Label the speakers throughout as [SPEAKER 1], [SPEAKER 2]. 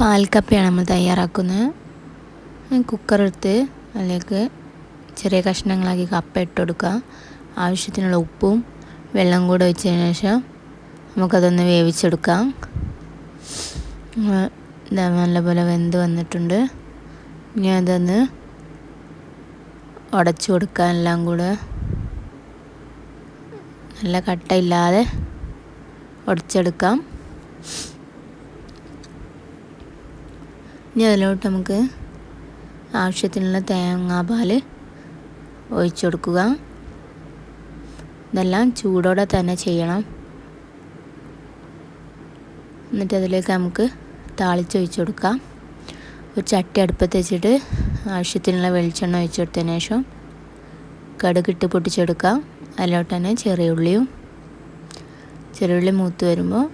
[SPEAKER 1] പാൽക്കപ്പയാണ് നമ്മൾ തയ്യാറാക്കുന്നത്. കുക്കർ എടുത്ത് അതിലേക്ക് ചെറിയ കഷ്ണങ്ങളാക്കി കപ്പ ഇട്ട് കൊടുക്കുക. ആവശ്യത്തിനുള്ള ഉപ്പും വെള്ളം കൂടെ വെച്ചതിന് ശേഷം നമുക്കതൊന്ന് വേവിച്ചെടുക്കാം. നല്ലപോലെ വെന്ത് വന്നിട്ടുണ്ട്. ഇനി അതൊന്ന് ഉടച്ചു കൊടുക്കാൻ എല്ലാം കൂടെ. നല്ല കട്ടയില്ലാതെ ഉടച്ചെടുക്കാം. ഇനി അതിലോട്ട് നമുക്ക് ആവശ്യത്തിനുള്ള തേങ്ങാപ്പാൽ ഒഴിച്ചു കൊടുക്കുക. ഇതെല്ലാം ചൂടോടെ തന്നെ ചെയ്യണം. എന്നിട്ട് അതിലേക്ക് നമുക്ക് താളിച്ചൊഴിച്ചു കൊടുക്കാം. ഒരു ചട്ടി അടുപ്പത്ത് വെച്ചിട്ട് ആവശ്യത്തിനുള്ള വെളിച്ചെണ്ണ ഒഴിച്ചു കൊടുത്തതിന് ശേഷം കടുകിട്ട് പൊട്ടിച്ചെടുക്കാം അതിലോട്ട് തന്നെ ചെറിയ ഉള്ളിയും ചെറിയ ഉള്ളി മൂത്ത് വരുമ്പോൾ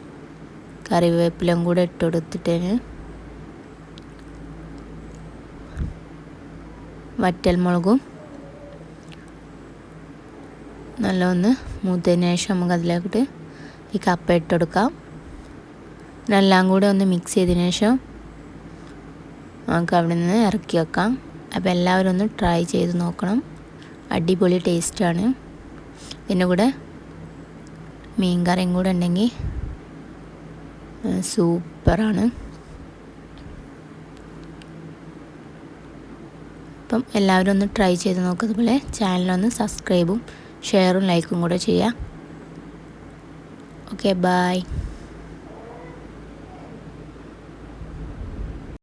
[SPEAKER 1] കറിവേപ്പിലും കൂടെ ഇട്ട് കൊടുത്തിട്ടേന് വറ്റൽമുളകും. മുളകും ഒന്ന് മൂത്തതിന് ശേഷം നമുക്ക് അതിലേക്കിട്ട് ഈ കപ്പ ഇട്ടെടുക്കാം. എല്ലാം കൂടെ ഒന്ന് മിക്സ് ചെയ്തതിന് ശേഷം നമുക്ക് അവിടെ നിന്ന് ഇറക്കി വെക്കാം. അപ്പോൾ എല്ലാവരും ഒന്ന് ട്രൈ ചെയ്ത് നോക്കണം. അടിപൊളി ടേസ്റ്റാണ് ഇതിന്റെ കൂടെ മീൻ കറിയും കൂടെ ഉണ്ടെങ്കിൽ സൂപ്പറാണ് അപ്പം എല്ലാവരും ഒന്ന് ട്രൈ ചെയ്ത് നോക്കുന്നതുപോലെ ചാനലൊന്ന് സബ്സ്ക്രൈബും ഷെയറും ലൈക്കും കൂടെ ചെയ്യാം. Okay bye